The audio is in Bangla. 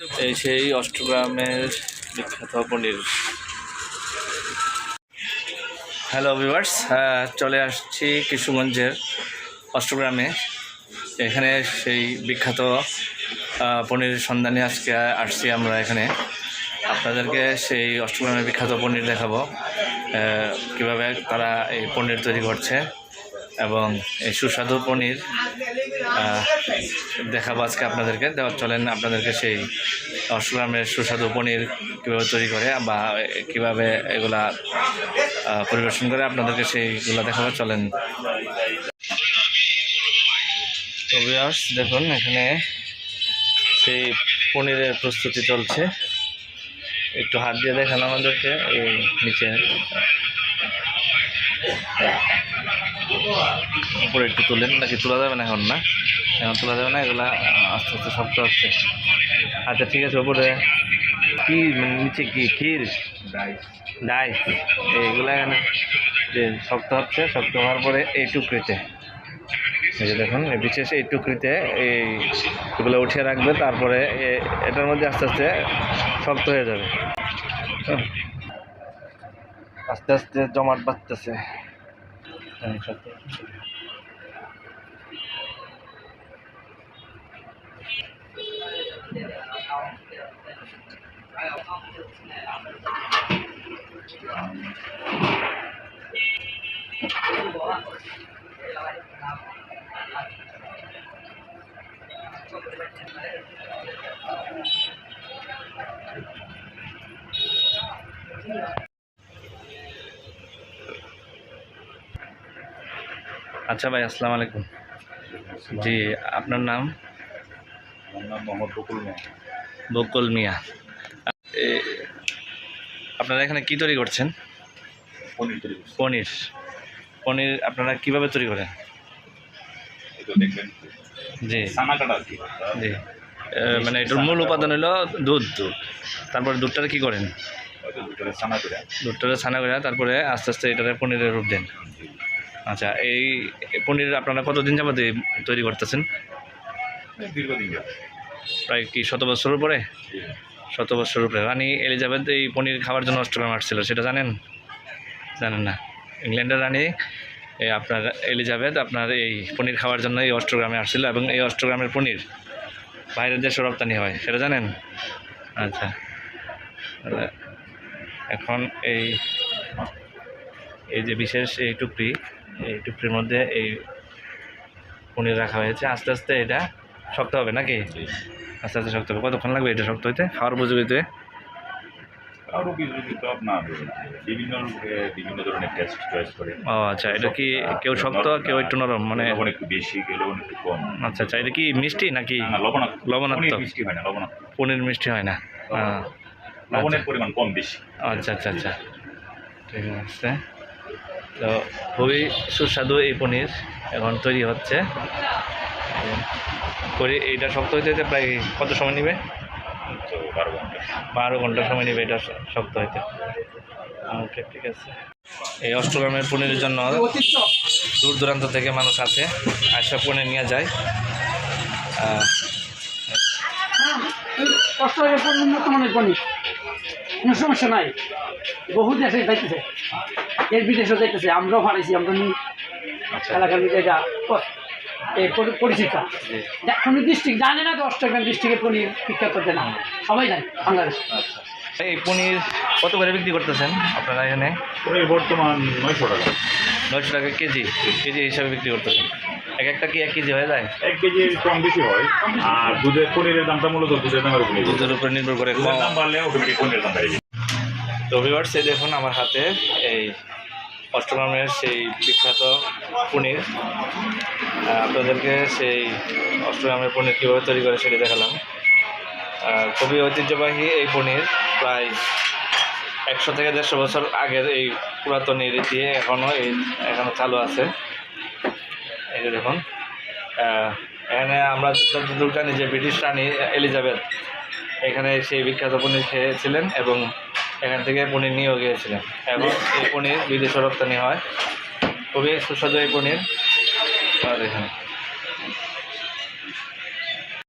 এই সেই অষ্টগ্রামের বিখ্যাত পনির। হ্যালো ভিউয়ার্স চলে আসছি কিশোরগঞ্জের অষ্টগ্রামে। এখানে সেই বিখ্যাত পনির সন্ধানে আজকে আসছি আমরা এখানে। আপনাদেরকে সেই অষ্টগ্রামের বিখ্যাত পনির দেখাবো কীভাবে তারা এই পনির তৈরি করছে। এবং এই সুস্বাদু পনির দেখাবো আজকে আপনাদেরকে। দেওয়া চলেন আপনাদেরকে সেই অষ্টগ্রামের সুস্বাদু পনির কীভাবে তৈরি করে বা কীভাবে এগুলা পরিবেশন করে আপনাদেরকে সেইগুলো দেখাবো। চলেন। তো ভিউয়ার্স দেখুন, এখানে সেই পনিরের প্রস্তুতি চলছে। একটু হাত দিয়ে দেখান আমাদেরকে, এই নিচে উপরে একটু তুলেন নাকি তোলা যাবে না এখন না? এখন তোলা যাবে না এগুলা আস্তে আস্তে শক্ত হচ্ছে। আচ্ছা ঠিক আছে উপরে। কি মানে নিচে কি ক্ষীর? ডাই এইগুলা এখানে যে শক্ত হচ্ছে শক্ত হওয়ার পরে এই টুকরিতে। এই যে দেখুন এই বিশেষ এই টুকরিতে এই এগুলো উঠিয়ে রাখবে তারপরে এ- এটার মধ্যে আস্তে আস্তে শক্ত হয়ে যাবে। আস্তে আস্তে জমাট বাঁধতেছে। হ্যাঁ, আচ্ছা ভাই আসসালামু আলাইকুম। জি আপনার নাম? আমার নাম মোহাম্মদ বকুল মিয়া। বকুল মিয়া। আপনারা এখানে কি তৈরি করছেন? পনির তৈরি পনির। পনির আপনারা কীভাবে তৈরি করেন? জি। জি। মানে এটার মূল উপাদান হলো দুধ দুধ। তারপরে দুধটারে কি করেন? দুটোরে সানা করে। দুধটারে ছানা করে তারপরে আস্তে আস্তে এটারে পনিরের রূপ দেন। আচ্ছা এই পনির আপনারা কতদিন যাবত তৈরি করতেছেন? যাবে প্রায় কি শত বছর উপরে? শত বছর উপরে। রানী এলিজাবেথ এই পনির খাওয়ার জন্য অস্ট্রেলিয়া আসছিল সেটা জানেন? জানেন না। ইংল্যান্ডের রানী এই আপনার এলিজাবেথ আপনার এই পনির খাওয়ার জন্য এই অষ্টগ্রামে আসছিল এবং এই অষ্টগ্রামের পনির বাইরের দেশে রপ্তানি হয় সেটা জানেন? আচ্ছা। এখন এই এই যে বিশেষ এই টুকরি এই টুকরির মধ্যে এই পনির রাখা হয়েছে। আস্তে আস্তে এটা শক্ত হবে নাকি? আস্তে আস্তে শক্ত হবে। কতক্ষণ লাগবে এটা শক্ত হইতে? খাওয়ার উপযোগীতে? আরও কিছু কিন্তু আপনার বিভিন্ন বিভিন্ন ধরনের টেস্ট চয়েস করে। ও আচ্ছা এটা কি কেউ শক্ত কেউ একটু নরম? মানে লবণ একটু বেশি কেউ লবণ একটু কম। আচ্ছা আচ্ছা এটা কি মিষ্টি নাকি? লবণাক্ত। লবণাক্ত। মিষ্টি হয় না লবণাক্ত। পনির মিষ্টি হয় না। লবণের পরিমাণ কম বেশি। আচ্ছা আচ্ছা আচ্ছা। ঠিক আছে। তো খুবই সুস্বাদু এই পনির এখন তৈরি হচ্ছে। করে এইটা শক্ত হইতে হইতে প্রায় কত সময় নেবে? তো বারো ঘণ্টা। বারো ঘণ্টা সময় নেবে এটা শক্ত হইতে। ওকে ঠিক আছে। এই অষ্টগ্রামের পনিরের জন্য দূর দূরান্ত থেকে মানুষ আসে আসা পনির নিয়ে যায়। আহ, কষ্ট উন্নত মানের পনির। কোনো সমস্যা নাই। বহু দেশে যাইতেছে। এর বিদেশে যাইতেছে আমরাও হারাইছি আমরা নি আচ্ছা। এলাকার মধ্যে এটা পরিচিত। কোনো ডিস্ট্রিক্ট জানে না তো অষ্টগ্রাম ডিস্ট্রিক্টের পনির বিখ্যাত না সবাই জানে বাংলাদেশ। আচ্ছা। এই পনির কত করে বিক্রি করতেছেন আপনারা এখানে? পনির বর্তমান নয়শো টাকা। নয়শো টাকা কেজি কেজি হিসাবে বিক্রি করতেছেন। এক একটা কি এক কেজি হয়ে যায়? এক কেজি কম বেশি হয়। আর দুধের পনিরের দামটা মূলত দুধের দামের উপরে দুধের উপরে নির্ভর করে কম দাম বাড়লে অটোমেটিক পনিরের দাম বেড়ে তো ভিউয়ার্স এই দেখুন আমার হাতে এই অষ্টগ্রামের সেই বিখ্যাত পনির। আপনাদেরকে সেই অষ্টগ্রামের পনির কীভাবে তৈরি করে সেটা দেখালাম। খুবই ঐতিহ্যবাহী এই পনির প্রায় একশো থেকে দেড়শো বছর আগের এই পুরাতন রীতি এখনও এই এখনও চালু আছে। এই যে দেখুন। এখানে আমরা যতদূর জানি যে ব্রিটিশ রানী এলিজাবেথ এখানে সেই বিখ্যাত পনির খেয়েছিলেন এবং এখান থেকে পনির নিয়েও গিয়েছিলেন। এবং এই পনির বিদেশে রপ্তানি হয়। খুবই সুস্বাদু এই পনির। আর এখানে